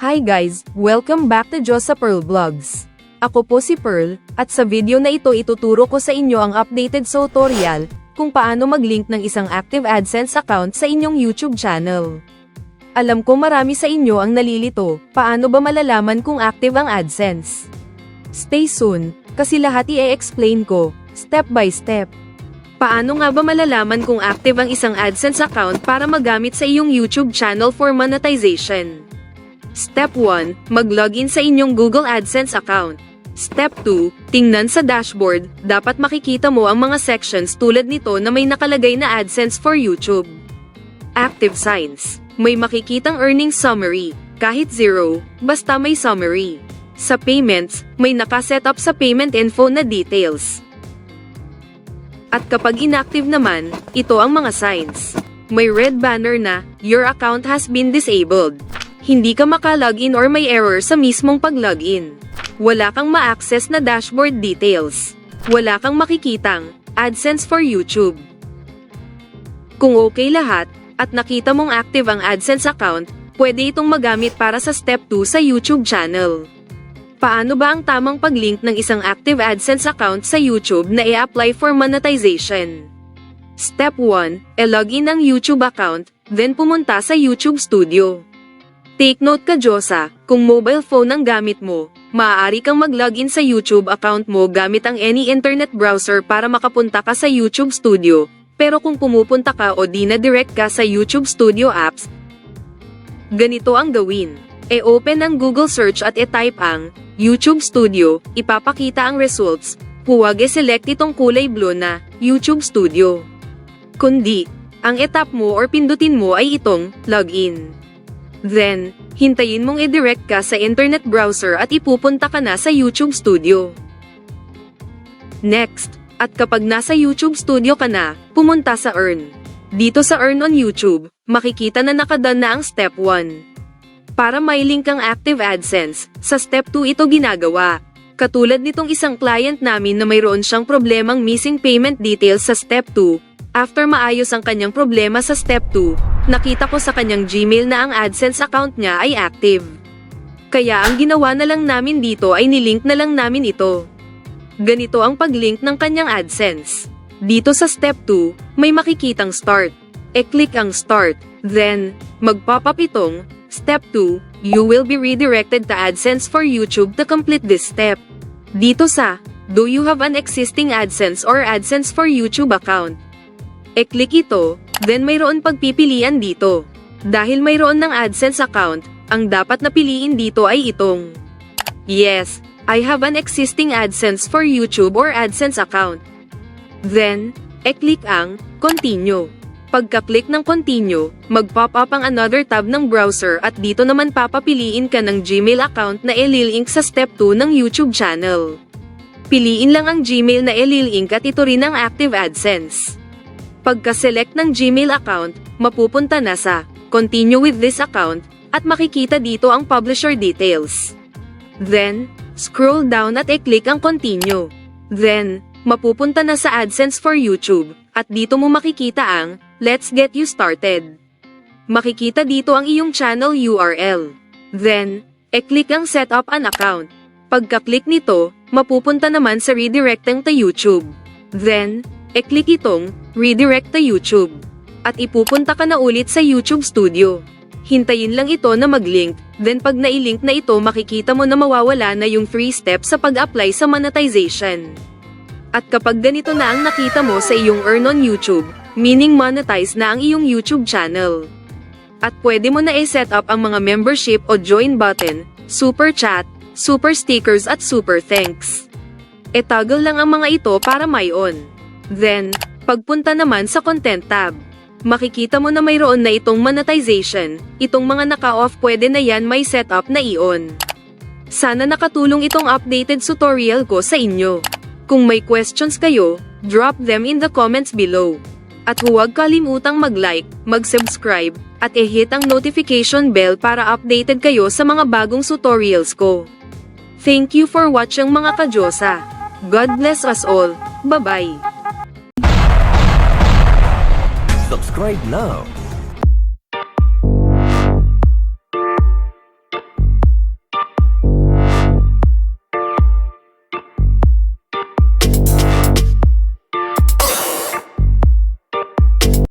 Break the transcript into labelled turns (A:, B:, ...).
A: Hi guys, welcome back to Josa Pearl Vlogs. Ako po si Pearl, at sa video na ito ituturo ko sa inyo ang updated tutorial kung paano mag-link ng isang active AdSense account sa inyong YouTube channel. Alam ko marami sa inyo ang nalilito, paano ba malalaman kung active ang AdSense? Stay soon, kasi lahat i-explain ko, step by step. Paano nga ba malalaman kung active ang isang AdSense account para magamit sa iyong YouTube channel for monetization? Step 1, mag-login sa inyong Google AdSense account. Step 2, tingnan sa dashboard, dapat makikita mo ang mga sections tulad nito na may nakalagay na AdSense for YouTube. Active signs, may makikitang earnings summary, kahit zero, basta may summary. Sa payments, may nakaset up sa payment info na details. At kapag inactive naman, ito ang mga signs. May red banner na, your account has been disabled. Hindi ka makalogin or may error sa mismong pag-login. Wala kang ma-access na dashboard details. Wala kang makikitang AdSense for YouTube. Kung okay lahat, at nakita mong active ang AdSense account, pwede itong magamit para sa step 2 sa YouTube channel. Paano ba ang tamang pag-link ng isang active AdSense account sa YouTube na i-apply for monetization? Step 1, e-login ang YouTube account, then pumunta sa YouTube Studio. Take note ka Diyosa, kung mobile phone ang gamit mo, maaari kang mag-login sa YouTube account mo gamit ang any internet browser para makapunta ka sa YouTube Studio, pero kung pumupunta ka o di na direct ka sa YouTube Studio apps, ganito ang gawin. E-open ang Google search at e-type ang YouTube Studio, ipapakita ang results, huwag e-select itong kulay blue na YouTube Studio. Kundi, ang etap mo or pindutin mo ay itong login. Then, hintayin mong i-direct ka sa internet browser at ipupunta ka na sa YouTube Studio. Next, at kapag nasa YouTube Studio ka na, pumunta sa Earn. Dito sa Earn on YouTube, makikita na nakadan na ang Step 1. Para may link ang Active AdSense, sa Step 2 ito ginagawa. Katulad nitong isang client namin na mayroon siyang problemang missing payment details sa Step 2, After maayos ang kanyang problema sa step 2, nakita ko sa kanyang Gmail na ang AdSense account niya ay active. Kaya ang ginawa na lang namin dito ay nilink na lang namin ito. Ganito ang pag-link ng kanyang AdSense. Dito sa step 2, may makikitang start. E-click ang start, then, mag-pop up itong, step 2, you will be redirected to AdSense for YouTube to complete this step. Dito sa, do you have an existing AdSense or AdSense for YouTube account? E-click ito, then mayroon pagpipilian dito. Dahil mayroon ng AdSense account, ang dapat na piliin dito ay itong Yes, I have an existing AdSense for YouTube or AdSense account. Then, e-click ang Continue. Pagka-click ng Continue, mag-pop up ang another tab ng browser at dito naman papapiliin ka ng Gmail account na ililink sa step 2 ng YouTube channel. Piliin lang ang Gmail na ililink at ito rin ang active AdSense. Pagka-select ng Gmail account, mapupunta na sa Continue with this account at makikita dito ang publisher details. Then, scroll down at i-click ang Continue. Then, mapupunta na sa AdSense for YouTube at dito mo makikita ang Let's Get You Started. Makikita dito ang iyong channel URL. Then, e-click ang Set Up an Account. Pagka-click nito, mapupunta naman sa Redirecting to YouTube. Then, e-click itong Redirect to YouTube. At ipupunta ka na ulit sa YouTube Studio. Hintayin lang ito na mag-link, then pag nailink na ito makikita mo na mawawala na yung 3 steps sa pag-apply sa monetization. At kapag ganito na ang nakita mo sa iyong earn on YouTube, meaning monetize na ang iyong YouTube channel. At pwede mo na i-set up ang mga membership o join button, super chat, super stickers at super thanks. E-toggle lang ang mga ito para may on. Then, pagpunta naman sa content tab. Makikita mo na mayroon na itong monetization, itong mga naka-off pwede na yan may setup na i-on. Sana nakatulong itong updated tutorial ko sa inyo. Kung may questions kayo, drop them in the comments below. At huwag kalimutang mag-like, mag-subscribe, at i-hit ang notification bell para updated kayo sa mga bagong tutorials ko. Thank you for watching mga kadyosa. God bless us all. Bye-bye.
B: Subscribe now